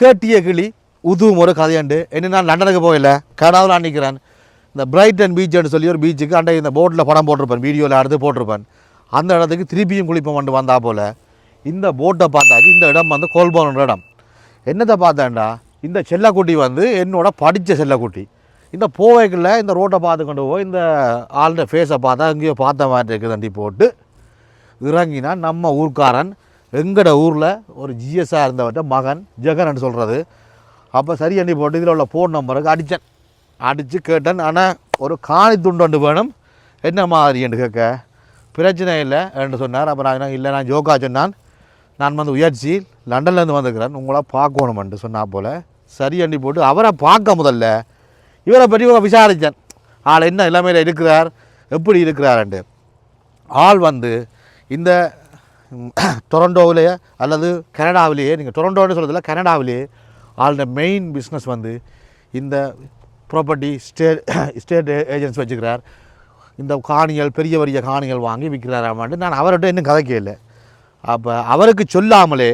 கேட்டிய கிளி உதுவும் ஒரு கதையண்டு. என்ன நான் லண்டனுக்கு போகல. நான் நிற்கிறேன் இந்த பிரைட்டன் பீச்னு சொல்லி ஒரு பீச்சுக்கு அண்டை இந்த போட்டில் படம் போட்டிருப்பேன் வீடியோவில் அடுத்து போட்டிருப்பேன். அந்த இடத்துக்கு திருப்பியும் குளிப்பம் வந்து வந்தா போல் இந்த போட்டை பார்த்தாச்சு இந்த இடம் வந்து கோல்போன்ற இடம். என்னத்தை பார்த்தேன்டா இந்த செல்லக்குட்டி வந்து என்னோட படித்த செல்லக்குட்டி. இந்த போவைக்குள்ள இந்த ரோட்டை பார்த்து கொண்டு போய் இந்த ஆளுடைய ஃபேஸை பார்த்தா எங்கேயோ பார்த்த மாதிரி இருக்குதுண்டி போட்டு இறங்கினா நம்ம ஊர்க்காரன். எங்கட ஊரில் ஒரு ஜிஎஸ்ஆர் இருந்தவர்கிட்ட மகன் ஜெகன் சொல்கிறது அப்போ சரி அண்ணி போட்டு இதில் உள்ள ஃபோன் நம்பருக்கு அடித்தேன் அடித்து கேட்டேன். ஆனால் ஒரு காணி துண்டு ஒன்று வேணும். என்ன மாதிரி என்று கேட்க பிரச்சனை இல்லை என்று சொன்னார். அப்புறம் நான் இல்லை நான் ஜோக்கா சொன்னான். நான் வந்து உயர்ச்சி லண்டன்லேருந்து வந்திருக்கிறேன். உங்களை பார்க்கணுமென்று சொன்னா போல் சரி அண்ணி போட்டு அவரை பார்க்க முதல்ல இவரை பற்றி விசாரித்தேன். ஆள் என்ன நிலைமையில் இருக்கிறார் எப்படி இருக்கிறாருன்ட்டு ஆள் வந்து இந்த டொரண்டோவிலேயே அல்லது கனடாவிலேயே நீங்கள் டொரண்டோன்னு சொல்கிறதில்ல கனடாவிலேயே ஆளுடைய மெயின் பிஸ்னஸ் வந்து இந்த ப்ராப்பர்ட்டி ஸ்டேட் ஸ்டேட் ஏஜென்சி வச்சுக்கிறார். இந்த காணிகள் பெரிய பெரிய காணிகள் வாங்கி விற்கிறாராமான்ட்டு நான் அவர்கிட்ட இன்னும் கதைக்கல அப்போ அவருக்கு சொல்லாமலே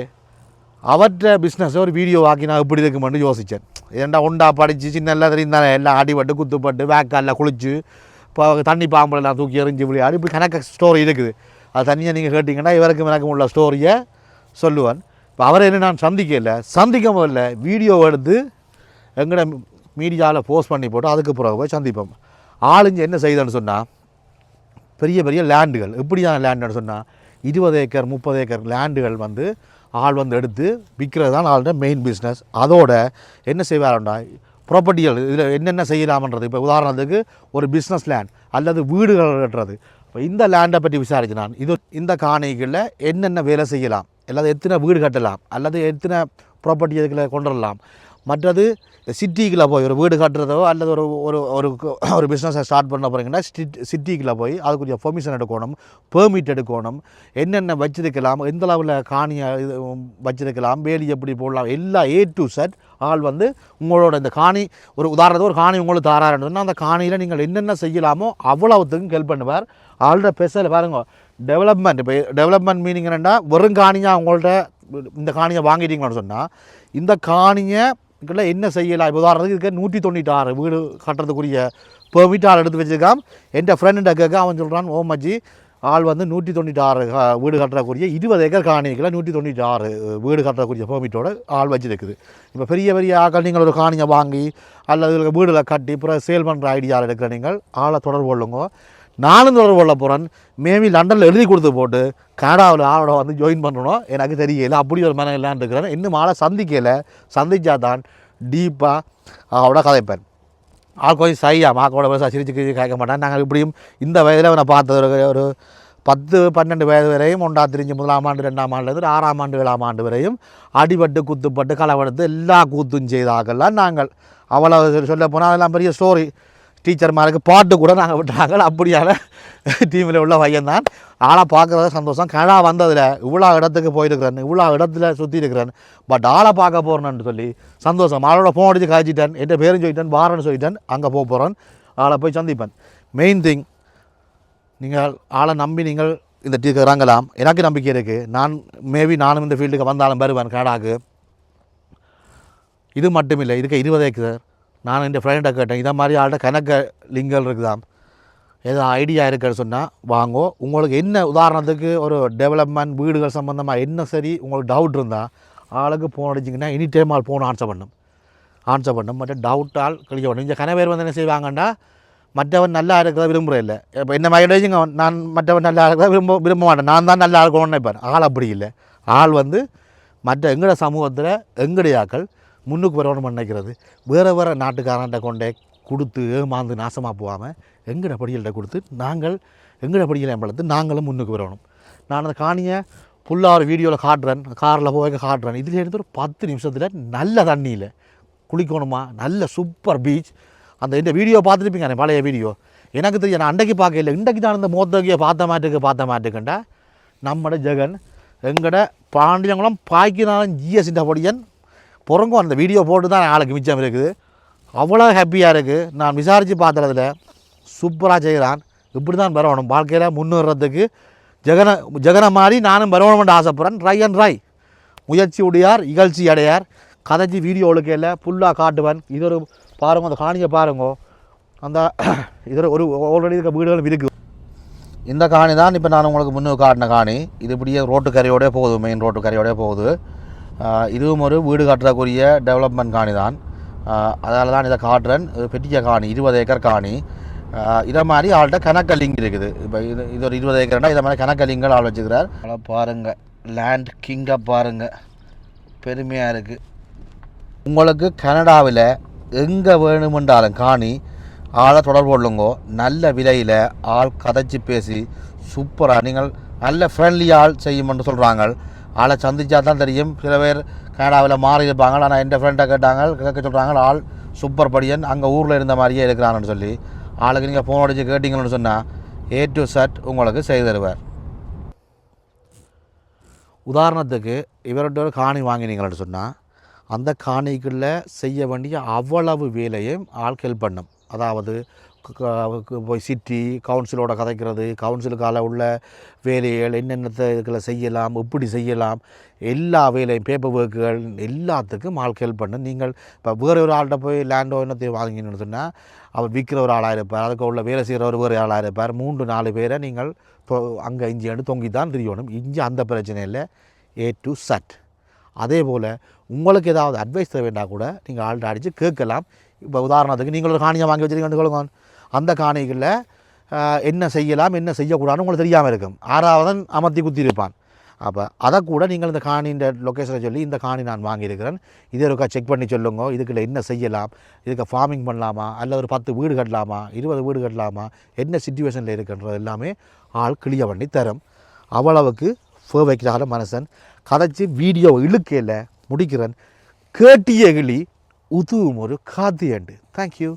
அவற்ற பிஸ்னஸை ஒரு வீடியோ ஆக்கி நான் இப்படி இருக்குமென்னு யோசித்தேன் ஏன்டா ஒண்டா படித்து சின்ன எல்லாம் எல்லாம் அடிபட்டு குத்துப்பட்டு வேக்காலில் குளிச்சு இப்போ தண்ணி பாம்பெல்லாம் தூக்கி எறிஞ்சு விளையாடி இப்படி கணக்கு ஸ்டோரி இருக்குது. அது தனியாக நீங்கள் கேட்டிங்கன்னா இவருக்கும் எனக்கும் உள்ள ஸ்டோரியை சொல்லுவேன் இப்போ அவரை என்ன நான் சந்திக்கல. சந்திக்க முதல்ல வீடியோ எடுத்து எங்கட மீடியாவில் போஸ்ட் பண்ணி போட்டு அதுக்கு பிறகு போய் சந்திப்போம். ஆளுங்க என்ன செய்தன்னு சொன்னால் பெரிய பெரிய லேண்டுகள் எப்படியான லேண்டுன்னு சொன்னால் இருபது ஏக்கர் முப்பது ஏக்கர் லேண்டுகள் வந்து ஆள் வந்து எடுத்து விற்கிறது தான் ஆளுடைய மெயின் பிஸ்னஸ் அதோட என்ன செய்வாருண்டா ப்ராப்பர்ட்டிகள் இதில் என்னென்ன செய்யலாமன்றது. இப்போ உதாரணத்துக்கு ஒரு பிஸ்னஸ் லேண்ட் அல்லது வீடுகள் கட்டுறது. இப்போ இந்த லேண்டை பற்றி விசாரிச்சு நான் இது இந்த காணிகளில் என்னென்ன வேலை செய்யலாம்? அல்லது எத்தனை வீடு கட்டலாம்? அல்லது எத்தனை ப்ராப்பர்ட்டி இதுக்குள்ள கொண்டு வரலாம் மற்றது சிட்டிக்குள்ளே போய் ஒரு வீடு கட்டுறதோ அல்லது ஒரு ஒரு ஒரு ஒரு பிஸ்னஸை ஸ்டார்ட் பண்ண போகிறீங்கன்னா சிட் சிட்டிக்குள்ளே போய் அதுக்குரிய பெர்மிஷன் எடுக்கணும் பெர்மிட் எடுக்கணும் என்னென்ன வச்சுருக்கலாம் எந்த அளவில் காணியை இது வச்சிருக்கலாம் வேலி எப்படி போடலாம் எல்லா ஏ டு செட் ஆள் வந்து உங்களோட இந்த காணி ஒரு உதாரணத்துக்கு ஒரு காணி உங்களுக்கு தாராருன்னா அந்த காணியில் நீங்கள் என்னென்ன செய்யலாமோ அவ்வளவுத்துக்கும் ஹெல்ப் பண்ணுவார். ஆள்கிட்ட பெருசில் பாருங்க டெவலப்மெண்ட் இப்போ டெவலப்மெண்ட் மீனிங் என்னென்னா வெறும் காணியாக உங்கள்ட்ட இந்த காணியை வாங்கிட்டீங்கன்னு சொன்னால் இந்த காணியை இதுக்குள்ள என்ன செய்யலாம்? இப்போ உதாரணத்துக்கு இதுக்கு நூற்றி தொண்ணூற்றி வீடு கட்டுறதுக்குரிய பெர்மிட் ஆள் எடுத்து வச்சுருக்கான். என் ஃப்ரெண்டுகிட்ட கேட்க அவன் சொல்கிறான் ஓ ஆள் வந்து நூற்றி தொண்ணூற்றி ஆறு வீடு கட்டுறக்கூடிய இருபது ஏக்கர் காணிகளை நூற்றி தொண்ணூற்றி ஆறு வீடு கட்டுறக்கூடிய பெர்மிட்டோட ஆள் வச்சிருக்குது. இப்போ பெரிய பெரிய ஆக்கள் நீங்கள் ஒரு காணியை வாங்கி அல்லது வீடில் கட்டி பிற சேல் பண்ணுற ஐடியாவில் இருக்கிற நீங்கள் ஆளை தொடர்பு கொள்ளுங்க. நானும் தொடர்பு கொள்ள போகிறேன் மேபி லண்டனில் எழுதி கொடுத்து போட்டு கனடாவில் ஆளோட வந்து ஜாயின் பண்ணணும் எனக்கு தெரியல. அப்படி ஒரு மனம் இல்லான்னு இருக்கிறேன். இன்னும் ஆளை சந்திக்கலை. சந்தித்தா தான் டீப்பாக அவட கதைப்பேன். ஆள் கொஞ்சம் சையா மாக்கோட பேச சிரிச்சு கிரிச்சு கேட்க மாட்டான். நாங்கள் இப்படியும் இந்த வயதில் அவனை பார்த்தது ஒரு ஒரு பத்து பன்னெண்டு வயது வரையும் ஒன்றா திரிஞ்சு முதலாம் ஆண்டு ரெண்டாம் ஆண்டுலேருந்து ஆறாம் ஆண்டு ஏழாம் ஆண்டு வரையும் அடிபட்டு குத்துப்பட்டு களவெடுத்து எல்லா கூத்தும் செய்தாக்கெல்லாம் நாங்கள். அவ்வளோ சொல்ல போனால் அதெல்லாம் பெரிய ஸ்டோரி டீச்சர்மாருக்கு பாட்டு கூட நாங்கள் விட்டாங்க அப்படியான டீமில் உள்ள பையன் தான் ஆளை பார்க்குறது சந்தோஷம். கனடா வந்ததில் இவ்வளோ இடத்துக்கு போயிருக்கிறேன் இவ்வளோ இடத்துல சுற்றி இருக்கிறேன். பட் ஆளை பார்க்க போகிறேன்னு சொல்லி சந்தோஷம். ஆளோட ஃபோன் அடித்து காய்ச்சிட்டேன் என் பேரும் சொல்லிட்டேன் வாரன்னு சொல்லிட்டேன். அங்கே போக போகிறேன் ஆளை போய் சந்திப்பேன். மெயின் திங் நீங்கள் ஆளை நம்பி நீங்கள் இந்த டீக்கு இறங்கலாம். எனக்கு நம்பிக்கை இருக்குது நான் மேபி நானும் இந்த ஃபீல்டுக்கு வந்தாலும் வருவேன் கனடாவுக்கு. இது மட்டும் இல்லை இதுக்கு இருபது ஏக்கர் நான் இந்த ஃப்ரெண்டை கேட்டேன் இதை மாதிரி ஆள்கிட்ட கணக்க லிங்கல் இருக்குதாம்? ஏதோ ஐடியா இருக்குன்னு சொன்னால் வாங்கோ. உங்களுக்கு என்ன உதாரணத்துக்கு ஒரு டெவலப்மெண்ட் வீடுகள் சம்மந்தமாக என்ன சரி உங்களுக்கு டவுட் இருந்தால் ஆளுக்கு ஃபோன் அடிச்சிங்கன்னா எனி டைம் ஆள் ஃபோன் ஆன்சர் பண்ணும். ஆன்சர் பண்ணும். மற்ற டவுட்டால் கழிக்க பண்ணும் இந்த கனவேர் வந்து என்ன செய்வாங்கன்னா மற்றவன் நல்லா இருக்கிறத விரும்புகிற இல்லை. இப்போ என்ன மாதிரி நான் மற்றவன் நல்லா இருக்கிறத விரும்ப விரும்ப மாட்டேன். நான் தான் நல்லா இருக்கணும்னு நினைப்பேன். ஆள் அப்படி இல்லை. ஆள் வந்து மற்ற எங்கட சமூகத்தில் எங்கடைய ஆக்கள் முன்னுக்கு வரணும்னு நினைக்கிறது. வேறு வேறு நாட்டுக்காரன்ட்ட கொண்டே கொடுத்து ஏமாந்து நாசமாக போகாமல் எங்கட படிகள்கிட்ட கொடுத்து நாங்கள் எங்கட படிகளை வளர்த்து நாங்களும் முன்னுக்கு வரணும். நான் அந்த காணியை ஃபுல்லாக ஒரு வீடியோவில் காட்டுறேன் காரில் போய் காட்டுறேன். இதில் இருந்து ஒரு பத்து நிமிஷத்தில் நல்ல தண்ணியில் குளிக்கணுமா? நல்ல சூப்பர் பீச் அந்த இந்த வீடியோ பார்த்துருப்பீங்க அந்த பழைய வீடியோ. எனக்கு தெரியும் நான் அன்றைக்கு பார்க்கல இன்றைக்கு தான் இந்த மோத்தகியை பார்த்த மாட்டுக்கு பார்த்த மாட்டுக்குண்டா நம்மட ஜெகன் எங்கட பாண்டியங்குளம் பாய்க்கினாலும் ஜிஎஸ்ட பொடியன் பிறங்கும் அந்த வீடியோ போட்டு தான் ஆளுக்கு மிச்சம் இருக்குது. அவ்வளோ ஹாப்பியாக இருக்குது நான் விசாரித்து பார்த்துறதுல சூப்பராக செய்கிறான் இப்படி தான் பரவணும் வாழ்க்கையில் முன்னேறதுக்கு ஜெகன ஜெகன மாதிரி நானும் பரவணும்னு ஆசைப்பட்றேன். ட்ரை அண்ட் ட்ரை முயற்சி உடையார் இகழ்ச்சி அடையார். கதைச்சி வீடியோ ஒழுக்கையில் ஃபுல்லாக காட்டுவேன். இது ஒரு பாருங்க அந்த காணியை பாருங்க. அந்த இதில் ஒரு ஆல்ரெடி இருக்க வீடுகளும் இருக்குது இந்த காணி தான் இப்போ நான் உங்களுக்கு முன்னே காட்டின காணி. இது இப்படியே ரோட்டு கரையோடே போகுது மெயின் ரோட்டு கரையோடே போகுது. இதுவும் ஒரு வீடு கட்டுறக்கூடிய டெவலப்மெண்ட் காணி தான். அதால் தான் இதை காட்டுறேன். இது பெட்டிக்க காணி இருபது ஏக்கர் காணி. இதை மாதிரி ஆள்கிட்ட கணக்கலிங்க இருக்குது. இப்போ இது இது ஒரு இருபது ஏக்கர்னா இதை மாதிரி கணக்கலிங்கள் ஆள் வச்சுக்கிறார். அதை பாருங்கள் லேண்ட் கிங்கை பாருங்கள் பெருமையாக இருக்குது உங்களுக்கு கனடாவில் எங்கே வேணுமென்றாலும் காணி ஆளை தொடர்பு கொள்ளுங்கோ. நல்ல விலையில் ஆள் கதைச்சி பேசி சூப்பராக நீங்கள் நல்ல ஃப்ரெண்ட்லி ஆள் செய்யுமென்று சொல்கிறாங்க ஆளை சந்திச்சா தான் தெரியும். சில பேர் கனடாவில் மாறி இருப்பாங்க. ஆனால் என் ஃப்ரெண்டை கேட்டாங்க கேட்க சொல்கிறாங்க ஆள் சூப்பர் படியன் அங்கே ஊரில் இருந்த மாதிரியே இருக்கிறான்னு சொல்லி. ஆளுக்கு நீங்கள் ஃபோன் அடித்து கேட்டிங்கன்னு சொன்னால் ஏ டு சட் உங்களுக்கு செய்து தருவார். உதாரணத்துக்கு இவர்கிட்ட ஒரு காணி வாங்கினீங்கன்னு சொன்னால் அந்த காணிக்குள்ளே செய்ய வேண்டிய அவ்வளவு வேலையும் ஆள் ஹெல்ப் பண்ணும். அதாவது போய் சிட்டி கவுன்சிலோட கதைக்கிறது கவுன்சிலுக்கால உள்ள வேலைகள் என்னென்னத்தை இதுக்குள்ள செய்யலாம் எப்படி செய்யலாம் எல்லா வேலையும் பேப்பர் ஒர்க்குகள் எல்லாத்துக்கும் ஆள் ஹெல்ப் பண்ணு. நீங்கள் இப்போ வேறு ஒரு ஆள்கிட்ட போய் லேண்டோ என்னத்தையும் வாங்கினு சொன்னால் அவர் விற்கிற ஒரு ஆளாக இருப்பார் அதுக்கு உள்ள வேலை செய்கிறவர் வேறு ஆளாக இருப்பார். மூன்று நாலு பேரை நீங்கள் அங்கே இஞ்சி அண்டு தொங்கி தான் தெரியணும். இஞ்சி அந்த பிரச்சனை இல்லை ஏ டு சட் அதே போல் உங்களுக்கு ஏதாவது அட்வைஸ் தேவைன்னா கூட நீங்கள் ஆள்கிட்ட அடித்து கேட்கலாம். இப்போ உதாரணத்துக்கு நீங்கள் ஒரு காணியை வாங்கி வச்சுருக்கீங்கன்னு சொல்லுங்க அந்த காணிகளில் என்ன செய்யலாம் என்ன செய்யக்கூடாதுன்னு உங்களுக்கு தெரியாமல் இருக்கும். ஆறாவதன் அமர்த்தி குத்தி இருப்பான் அப்போ அதை கூட நீங்கள் இந்த காணின்ற லொக்கேஷனை சொல்லி இந்த காணி நான் வாங்கியிருக்கிறேன். இதே இருக்கா செக் பண்ணி சொல்லுங்க. இதுக்குள்ள என்ன செய்யலாம்? இதுக்கு ஃபார்மிங் பண்ணலாமா? அல்ல ஒரு பத்து வீடு கட்டலாமா? இருபது வீடு கட்டலாமா? என்ன சுச்சுவேஷனில் இருக்குன்றது எல்லாமே ஆள் கிளிய பண்ணி தரும். அவ்வளவுக்கு ஃபே வைக்கிறார மனுஷன் கதைச்சி வீடியோ இழுக்கையில் முடிக்கிறேன். கேட்டிய கிளி உதுவும் ஒரு காத்தியண்டு தேங்க்யூ